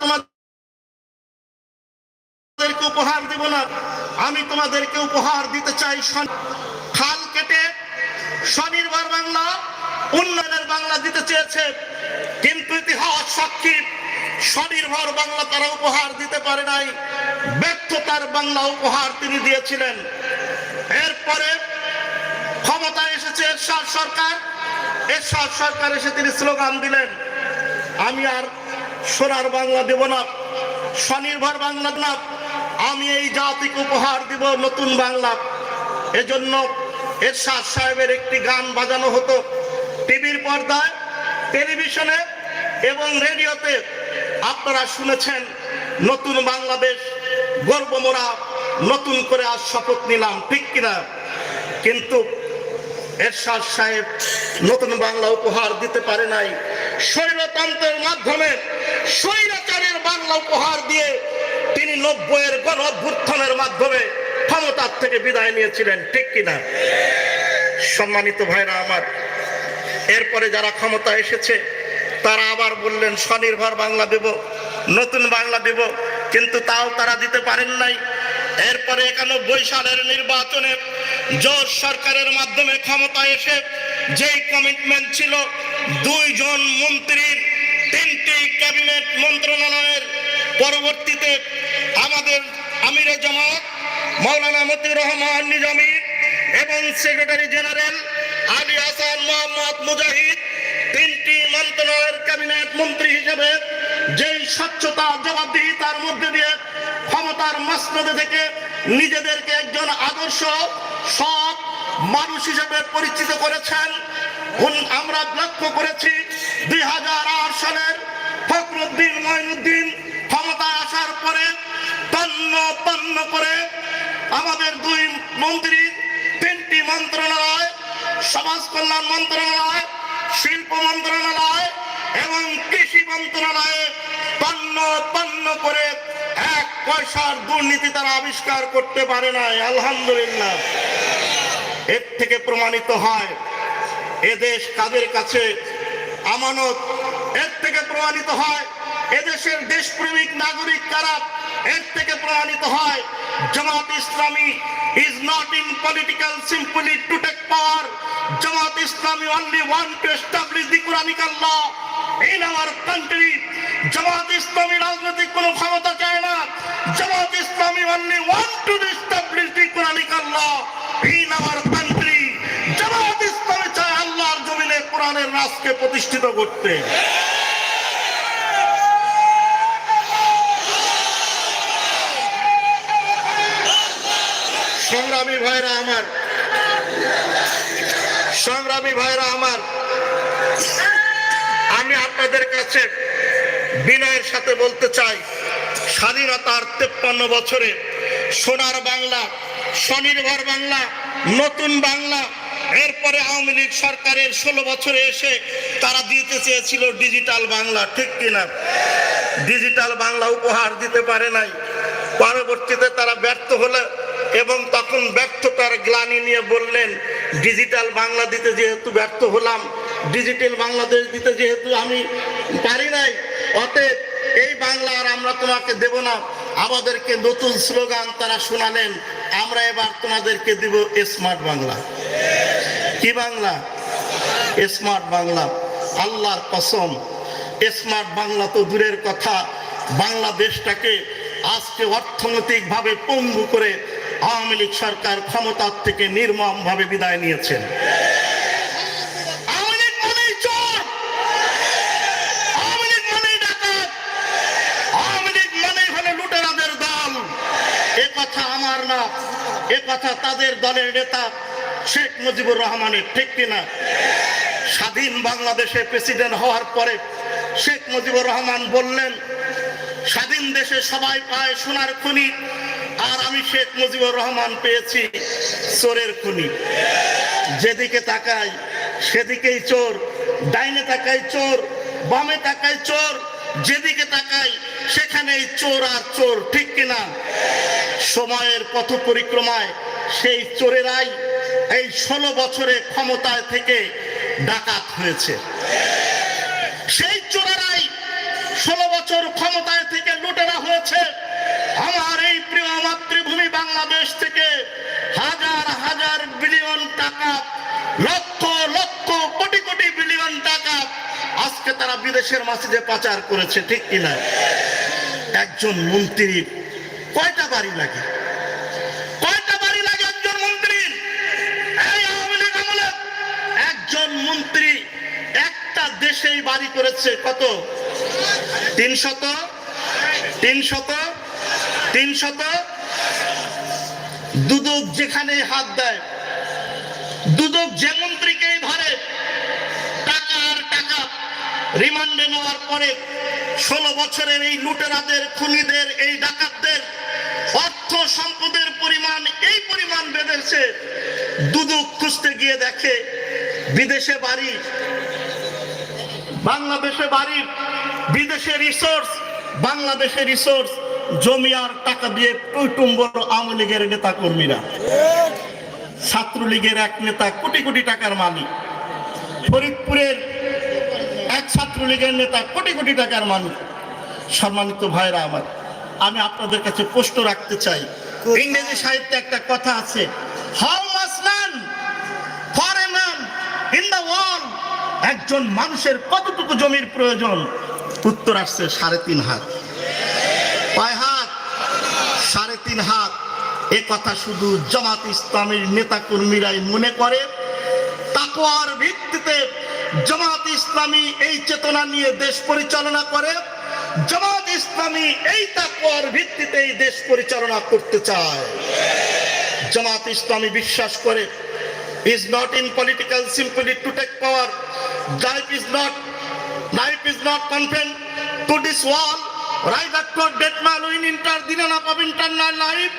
তোমাদেরকে উপহার দিব না। আমি তোমাদেরকে উপহার দিতে চাই খাল কেটে স্বনির্ভর বাংলা, উন্নয়নের বাংলা দিতে চেয়েছে। কিন্তু ইতিহাস সাক্ষী, স্বনির্ভর বাংলা তারা উপহার দিতে পারে নাই। ব্যর্থতার বাংলা উপহার তিনি দিয়েছিলেন। এরপরে ক্ষমতায় এসেছে এরশাদ সরকার। এরশাদ সরকার এসে তিনি স্লোগান দিলেন। আমি আর সোনার বাংলা দেব না, স্বনির্ভর বাংলা না। আমি এই জাতিকে উপহার দিব নতুন বাংলা। এজন্য এরশাদ সাহেবের একটি গান বাজানো হতো টিভির পর্দায়, টেলিভিশনে এবং রেডিওতে। আপনারা শুনেছেন, নতুন বাংলাদেশ গর্বমোরা, নতুন করে আজ শপথ নিলাম, ঠিক কিনা? কিন্তু এরশাদ সাহেব নতুন বাংলা উপহার দিতে পারে নাই। স্বৈরতন্ত্রের মাধ্যমে স্বৈরাচারের বাংলা উপহার দিয়ে তিনি নব্বইয়ের গণ অভ্যুত্থানের মাধ্যমে ক্ষমতার থেকে বিদায় নিয়েছিলেন, ঠিক কিনা? সম্মানিত ভাইরা আমার, এরপরে যারা ক্ষমতা এসেছে, তারা আবার বললেন, স্বনির্ভর বাংলা দেব, নতুন বাংলা দেব, কিন্তু তাও তারা দিতে পারেন নাই। এরপরে একানব্বই সালের নির্বাচনে জোর সরকারের মাধ্যমে ক্ষমতা এসে যেই কমিটমেন্ট ছিল, দুইজন মন্ত্রীর, তিনটি ক্যাবিনেট মন্ত্রণালয়ের পরবর্তীতে আমাদের আমিরে জামাত মৌলানা মতিউর রহমান নিজামী এবং সেক্রেটারি জেনারেল আলী হাসান মোহাম্মদ মুজাহিদ তিনটি মন্ত্রণালয়ের ক্যাবিনেট মন্ত্রী হিসেবে যেই স্বচ্ছতা জবাবদিহি তার মধ্যে দিয়ে ক্ষমতার মসনদে থেকে নিজেদেরকে একজন আদর্শ, সৎ মানুষ হিসেবে পরিচিত করেছেন। আমরা লক্ষ্য করেছি দুই হাজার আট সালের ফখরুদ্দিন মঈনুদ্দিন ক্ষমতা আসার পরে তন্ন তন্ন করে আমাদের দুই মন্ত্রী, তিনটি মন্ত্রণালয়, সমাজ কল্যাণ মন্ত্রণালয়, শিল্প মন্ত্রণালয় এবং কৃষি মন্ত্রণালয়ে তন্ন তন্ন করে এক পয়সার দুর্নীতি তারা আবিষ্কার করতে পারে নাই, আলহামদুলিল্লাহ। এর থেকে প্রমাণিত হয় এদেশ কাদের কাছে আমানত? এর থেকে প্রমাণিত হয় এদেশের দেশপ্রেমিক নাগরিক কারা? এর থেকে প্রমাণিত হয়, Jamaat Islami is not in political simply to take power Jamaat Islami only want to establish the Quranic law in our country Jamaat Islami রাজনৈতিক কোনো ক্ষমতা চায় না। Jamaat Islami only want to the in our country Jamaat Islami চায় আল্লাহর জমিনে কোরআনের রাজকে প্রতিষ্ঠিত করতে। সংগ্রামী ভাইরা আমার, সংগ্রামী ভাইরা আমার, আমি আপনাদের কাছে বিনয়ের সাথে বলতে চাই, স্বাধীনতার তেপ্পান্ন বছরে সোনার বাংলা, স্বনির্ভর বাংলা, নতুন বাংলা, এরপরে আওয়ামী লীগ সরকারের ষোলো বছরে এসে তারা দিতে চেয়েছিল ডিজিটাল বাংলা, ঠিক কিনা? ডিজিটাল বাংলা উপহার দিতে পারে নাই। পরবর্তীতে তারা ব্যর্থ হলে এবং তখন ব্যর্থতার গ্লানি নিয়ে বললেন, ডিজিটাল বাংলা দিতে যেহেতু ব্যর্থ হলাম, ডিজিটাল বাংলাদেশ দিতে যেহেতু আমি পারি নাই অতএব এই বাংলা আর আমরা তোমাকে দেব না। আমাদেরকে নতুন স্লোগান তারা শোনালেন। আমরা এবার তোমাদেরকে দিব স্মার্ট বাংলা। কি বাংলা? স্মার্ট বাংলা। আল্লাহর কসম। স্মার্ট বাংলা তো দূরের কথা। বাংলাদেশটাকে আজকে অর্থনৈতিকভাবে পঙ্গু করে আওয়ামী লীগ সরকার ক্ষমতার থেকে নির্মম ভাবে বিদায় নিয়েছেন আওয়ামী লীগ মানেই চোর আওয়ামী লীগ মানেই ডাকাত আওয়ামী লীগ মানেই হলো লুটেরাদের দল এ কথা আমার না, এ কথা তাদের দলের নেতা শেখ মুজিবুর রহমানের, ঠিক কিনা? স্বাধীন বাংলাদেশে প্রেসিডেন্ট হওয়ার পরে শেখ মুজিবুর রহমান বললেন, স্বাধীন দেশে সবাই পায় সোনার খনি, আর আমি শেখ মুজিবুর রহমান পেয়েছি চোরের খুনি। যেদিকে তাকাই, সেদিকেই চোর, ডাইনে তাকাই চোর, বামে তাকাই চোর, যেদিকে তাকাই সেখানেই চোর আর চোর, ঠিক কিনা? সময়ের পথ পরিক্রমায় সেই চোরেরাই এই ষোলো বছরে ক্ষমতায় থেকে ডাকাত হয়েছে। সেই চোরেরাই ষোলো বছর ক্ষমতায় থেকে লুটেরা হয়েছে। আমার এই প্রিয় মাতৃভূমি বাংলাদেশ থেকে হাজার হাজার বিলিয়ন টাকা, লক্ষ লক্ষ কোটি কোটি বিলিয়ন টাকা আজকে তারা বিদেশের মাসিদে পাচার করেছে, ঠিক কিনা? একজন মন্ত্রী। কয়টা বাড়ি লাগে? কয়টা বাড়ি লাগে একজন মন্ত্রীর একজন মন্ত্রী একটা দেশেই বাড়ি করেছে কত? তিন শত তিন শত তিন শত দুদক যেখানে হাত দেয়, দুদক যে মন্ত্রীকেই ধরে, টাকা আর টাকা রিমান্ডে নেওয়ার পরে ষোলো বছরের এই লুটেরাদের, খুনিদের, এই ডাকাতদের অর্থ সম্পদের পরিমাণ, এই পরিমাণ বেড়েছে। দুদক খুঁজতে গিয়ে দেখে বিদেশে বাড়ি, বাংলাদেশে বাড়ি, বিদেশে রিসোর্স বাংলাদেশে রিসোর্স জমি আর টাকা দিয়ে টুইটুম্বর আওয়ামী লীগের নেতা কর্মীরা ছাত্রলীগের এক নেতা কোটি কোটি টাকার মালিক। ফরিদপুরের ছাত্রলীগের নেতা কোটি কোটি টাকার মানুষ। সম্মানিত ভাইরা আমার, আমি আপনাদের কাছে প্রশ্ন রাখতে চাই। ইংরেজি সাহিত্যে একটা কথা আছে মাস ইন একজন মানুষের কতটুকু জমির প্রয়োজন? উত্তর আসছে, সাড়ে তিন হাত। কয় হাত? সাড়ে তিন হাত। এ কথা শুধু জামাত ইসলামের নেতা কর্মীরাই মনে করে। তাকওয়ার ভিত্তিতে জমাত ইসলামী এই চেতনা নিয়ে দেশ পরিচালনা করে। জমাত ইসলামী এই তাকওয়ার ভিত্তিতে এই দেশ পরিচালনা করতে চায়। জমাত ইসলামী বিশ্বাস করে is not in political simply to take power life is not life is not confined to this world right to date mall win inter দিনান of of life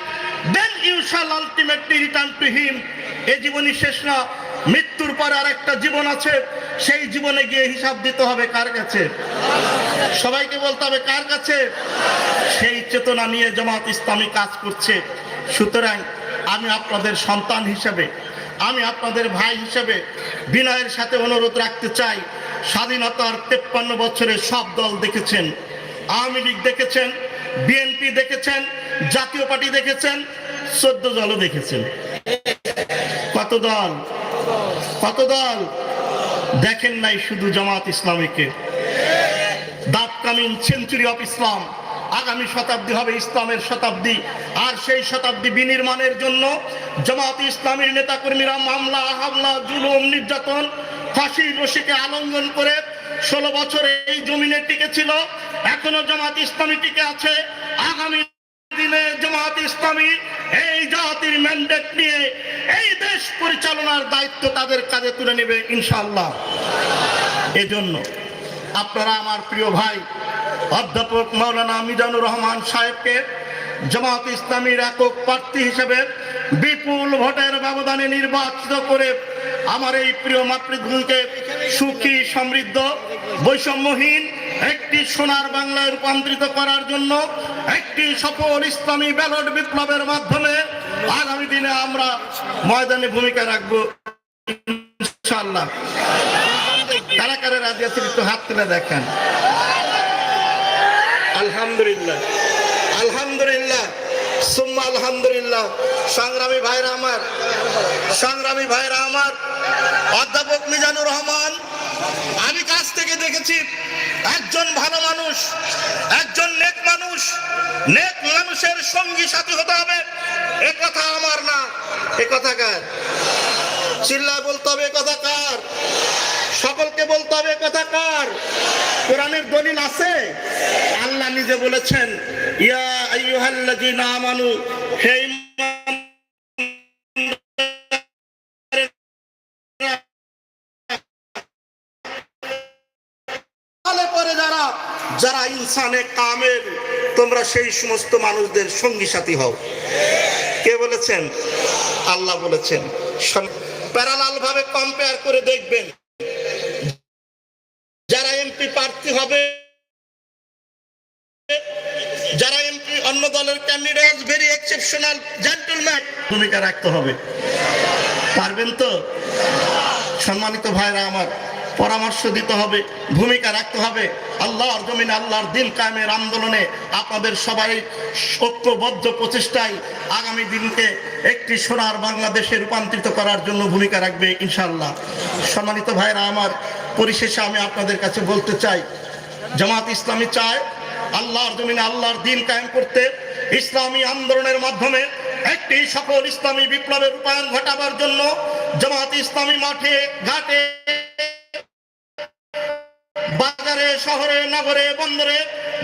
then you shall ultimately return to him এ জীবনই শেষ মৃত্যুর পর আর একটা জীবন আছে। সেই জীবনে গিয়ে হিসাব দিতে হবে কার কাছে? সবাইকে বলতে হবে কার কাছে? সেই চেতনা নিয়ে জামাত ইসলামী কাজ করছে। সুতরাং আমি আপনাদের সন্তান হিসেবে, আমি আপনাদের ভাই হিসেবে বিনয়ের সাথে অনুরোধ রাখতে চাই। স্বাধীনতার তেপ্পান্ন বছরে সব দল দেখেছেন, আওয়ামী লীগ দেখেছেন, বিএনপি দেখেছেন, জাতীয় পার্টি দেখেছেন, চোদ্দ দলও দেখেছেন। কত দল? কত দল? দেখেন নাই শুধু জামাত ইসলামীকে। দাপ সেঞ্চুরি অফ ইসলাম আগামী শতাব্দী হবে ইসলামের শতাব্দী। আর সেই শতাব্দী বিনির্মাণের জন্য জামাত ইসলামীর নেতাকর্মীরা মামলা, হামলা, জুলুম, নির্যাতন, ফাঁসির রশিকে আলঙ্ঘন করে ষোলো বছরে এই জমিনে টিকে ছিল এখনও জামাত ইসলামী টিকে আছে। আগামী দিনে জামাত ইসলামী এই জাতির ম্যান্ডেট নিয়ে এই দেশ পরিচালনার দায়িত্ব তাদের কাজে তুলে নেবে ইনশাল্লাহ এজন্য আপনারা আমার প্রিয় ভাই, অধ্যাপক মৌলানা মিজানুর রহমান সাহেবকে জামাত ইসলামীর একক প্রার্থী হিসেবে বিপুল ভোটের ব্যবধানে নির্বাচিত করে আমার এই প্রিয় মাতৃভূমিকে সুখী, সমৃদ্ধ, বৈষম্যহীন একটি সোনার বাংলায় রূপান্তরিত করার জন্য একটি সফল ইসলামী ব্যালট বিপ্লবের মাধ্যমে আগামী দিনে আমরা ময়দানে ভূমিকা রাখব ইনশাআল্লাহ। কারা কারা রাজি আছেন একটু হাত তুলে দেখেন। আলহামদুলিল্লাহ। আলহামদুলিল্লাহ। সুম্মা আলহামদুলিল্লাহ। সংগ্রামী ভাইরা আমার সংগ্রামী ভাইরা আমার অধ্যাপক মিজানুর রহমান আমি কাছ থেকে দেখেছি একজন ভালো মানুষ, একজন নেক মানুষ। নেক মানুষের সঙ্গী সাথী হতে হবে। এ কথা আমার না। এ কথা কার? চিল্লায় বলতে হবে, এ কথা কার? সকলকে বলতে হবে কথা কার? কোরআনের দলিল আছে? আল্লাহ নিজে বলেছেন, ইয়া আইয়ুহাল্লাযীনা আমানু, হে যারা ইনসানে কামের তোমরা সেই সমস্ত মানুষদের সঙ্গী সাথী হও। কে বলেছেন? আল্লাহ বলেছেন। প্যারালাল ভাবে কম্পেয়ার করে দেখবেন। যারা এমপি প্রার্থী হবে, যারা এমপি অন্য দলের ক্যান্ডিডেট ভেরি এক্সেপশনাল জেন্টলম্যান ভূমিকা রাখতে হবে। পারবেন তো? সম্মানিত ভাইরা আমার পরামর্শ দিতে হবে, ভূমিকা রাখতে হবে। আল্লাহর জমিন আল্লাহর দিন কায়েমের আন্দোলনে আপনাদের সবাই ঐক্যবদ্ধ প্রচেষ্টায় আগামী দিনকে একটি সোনার বাংলাদেশে রূপান্তরিত করার জন্য ভূমিকা রাখবে ইনশাআল্লাহ। সম্মানিত ভাইরা, আমার পরিশেষে আমি আপনাদের কাছে বলতে চাই, জামাত ইসলামী চায় আল্লাহর জমিনে আল্লাহর দিন কায়েম করতে ইসলামী আন্দোলনের মাধ্যমে একটি সকল ইসলামী বিপ্লবের রূপায়ণ ঘটাবার জন্য জামাত ইসলামী মাঠে, ঘাটে শহরে নগরে, বন্দরে,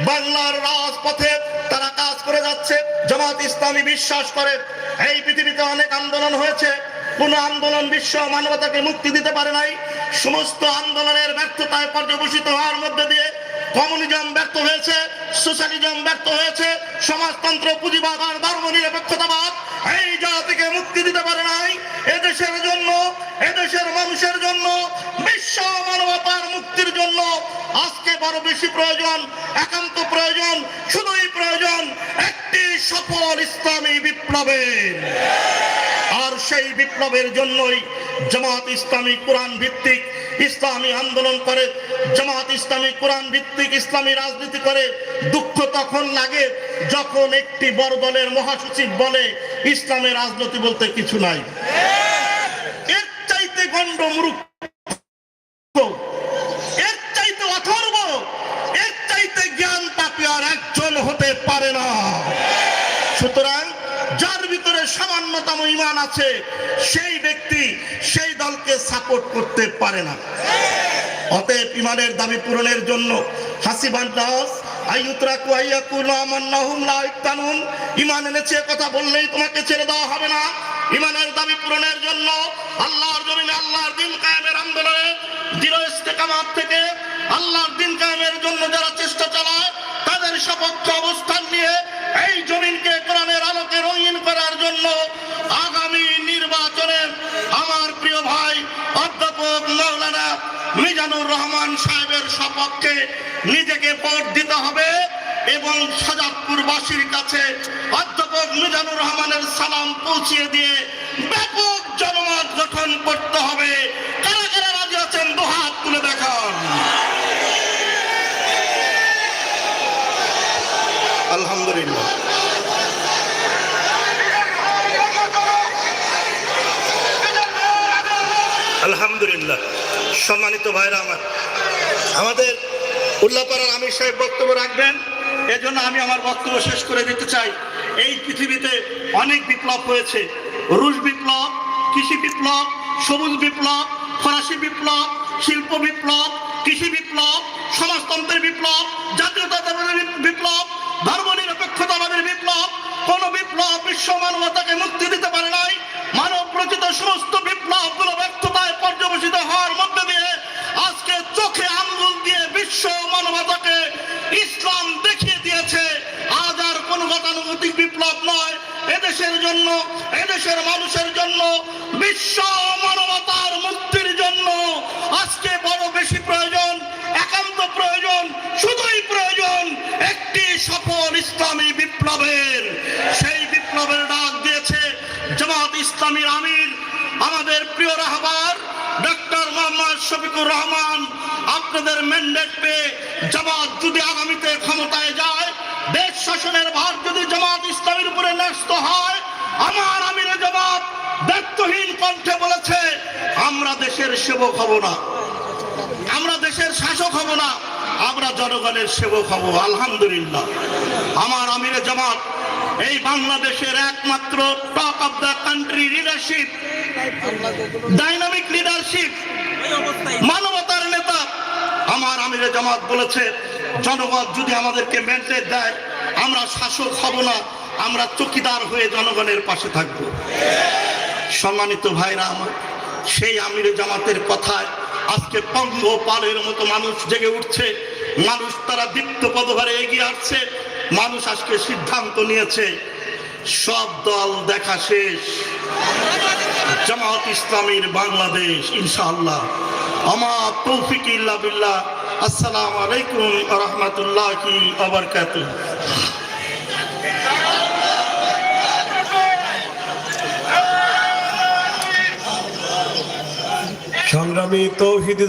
বাংলার রাজপথে তারা কাজ করে যাচ্ছে। জামাত ইসলামী বিশ্বাস করে, এই পৃথিবীতে অনেক আন্দোলন হয়েছে। কোন আন্দোলন বিশ্ব মানবতাকে মুক্তি দিতে পারে নাই। সমস্ত আন্দোলনের ব্যর্থতায় পর্যবেসিত হওয়ার মধ্যে দিয়ে কমিউনিজম ব্যর্থ হয়েছে, সোশ্যালিজম ব্যর্থ হয়েছে, সমাজতন্ত্র পুঁজিবাদ আর ধর্ম নিরপেক্ষতাবাদ এই জাতিকে মুক্তি দিতে পারে নাই। এদেশের জন্য, এদেশের মানুষের জন্য বিশ্ব মানবতার মুক্তির জন্য আজকে বড় বেশি প্রয়োজন, একান্ত প্রয়োজন, শুধুই প্রয়োজন একটি সফল ইসলামী বিপ্লবের। আর সেই বিপ্লবের জন্যই জামাত ইসলামী কোরআন ভিত্তিক ইসলামী আন্দোলন করে। জামাত ইসলামী কোরআন ভিত্তিক ইসলামী রাজনীতি করে। দুঃখ তখন লাগে যখন একটি বড় দলের মহাসচিব বলে ইসলামের রাজনীতি বলতে কিছু নাই। এর চাইতে গণ্ড এর চাইতে অথর্ব, এর চাইতে জ্ঞান পাপি আর একজন হতে পারে না। সুতরাং যার ভিতরে সামান্যতম ইমান আছে, সেই ব্যক্তি সেই দলকে সাপোর্ট করতে পারে না। অতএব ইমানের দাবি পূরণের জন্য হাসিবান দাস, আইয়ুতরাকু আইয়াকুল আমান্নাহুম লা ইফতানুন। ইমান এনেছে, কথা বললেই তোমাকে ছেড়ে দেওয়া হবে না। ইমানের দাবি পূরণের জন্য আল্লাহর জমিনে আল্লাহর দিন কায়েমের আন্দোলনে দৃঢ় ইস্তেকামাত থেকে আল্লাহর দিন কায়েমের জন্য যারা চেষ্টা চালায়, তাদের সপক্ষে অবস্থান নিয়ে এই জমিনকে কোরআনের আলোকে রঙিন করার জন্য আগামী নির্বাচনে আমার প্রিয় ভাই অধ্যাপক মৌলানা মিজানুর রহমান সাহেবের সপক্ষে নিজেকে ভোট দিতে হবে। এবং সাজাদপুরবাসীর কাছে অধ্যাপক মিজানুর রহমানের সালাম পৌঁছিয়ে দিয়ে ব্যাপক জনমত গঠন করতে হবে। কারা কারা রাজি আছেন? দুহাত তুলে দেখান। আলহামদুলিল্লাহ। আলহামদুলিল্লাহ। সম্মানিত ভাইরা আমার, আমাদের উল্লাপাড়ার আমির সাহেব বক্তব্য রাখবেন। এজন্য আমি আমার বক্তব্য শেষ করে দিতে চাই। এই পৃথিবীতে অনেক বিপ্লব হয়েছে। রুশ বিপ্লব, কৃষি বিপ্লব, সবুজ বিপ্লব, ফরাসি বিপ্লব, শিল্প বিপ্লব, কৃষি বিপ্লব, সমাজতন্ত্রের বিপ্লব জাতীয়তাবাদের বিপ্লব, ধর্ম নিরপেক্ষতাবাদের বিপ্লব। কোন বিপ্লব বিশ্ব মানবতাকে মুক্তি দিতে পারে নাই। মানব রচিত সমস্ত বিপ্লবগুলো ব্যর্থতায় পর্যবেসিত হওয়ার মধ্যে দিয়ে আজকে চোখে আঙ্গুল দিয়ে বিশ্ব মানবতাকে ইসলাম দেখিয়ে দিয়েছে আজ আর কোন গতানুগতিক নয়। এদেশের জন্য, এদেশের মানুষের জন্য, বিশ্ব মানবতার মুক্তির জন্য আজকে বড় বেশি প্রয়োজন, একান্ত প্রয়োজন, শুধুই প্রয়োজন একটি সফল ইসলামী বিপ্লবের। সেই বিপ্লবের ডাক দিয়েছে জামাত ইসলামীর আমির, আমাদের প্রিয় রাহবার ডক্টর মোহাম্মদ শফিকুর রহমান। আপনাদের ম্যান্ডেট পেয়ে জামাত যদি আগামীতে ক্ষমতায় যায় দেশ শাসনের ভার যদি জামাত ইসলামের উপরে ন্যস্ত হয়, আমার আমিরে জামাত দায়িত্বহীন কণ্ঠে বলেছে, আমরা দেশের সেবক হব না। আমরা দেশের শাসক হব না। আমরা জনগণের সেবক হব। আলহামদুলিল্লাহ। আমার আমিরে জামাত, এই বাংলাদেশের একমাত্র top of the country leadership dynamic leadership নেতা আমার আমিরে জামাত বলেছে, জনগণ যদি আমাদেরকে ম্যান্ডেট দেয়, আমরা শাসক হব না, আমরা চকিদার হয়ে জনগণের পাশে থাকব। সম্মানিত ভাইরা আমার, সেই আমিরে জামাতের কথায় আজকে পঙ্গ পালের মতো মানুষ জেগে উঠছে, মানুষ তারা দীপ্ত পদভারে এগিয়ে আসছে, মানুষ আজকে সিদ্ধান্ত নিয়েছে, সব দল দেখা শেষ। জামাত ইসলামীর বাংলাদেশ, ইনশাআল্লাহ। আমার তৌফিক ইল্লা আসসালামু আলাইকুম ওয়া রাহমাতুল্লাহি ওয়া সংগ্রামী সংগ্রামী তৌহিদি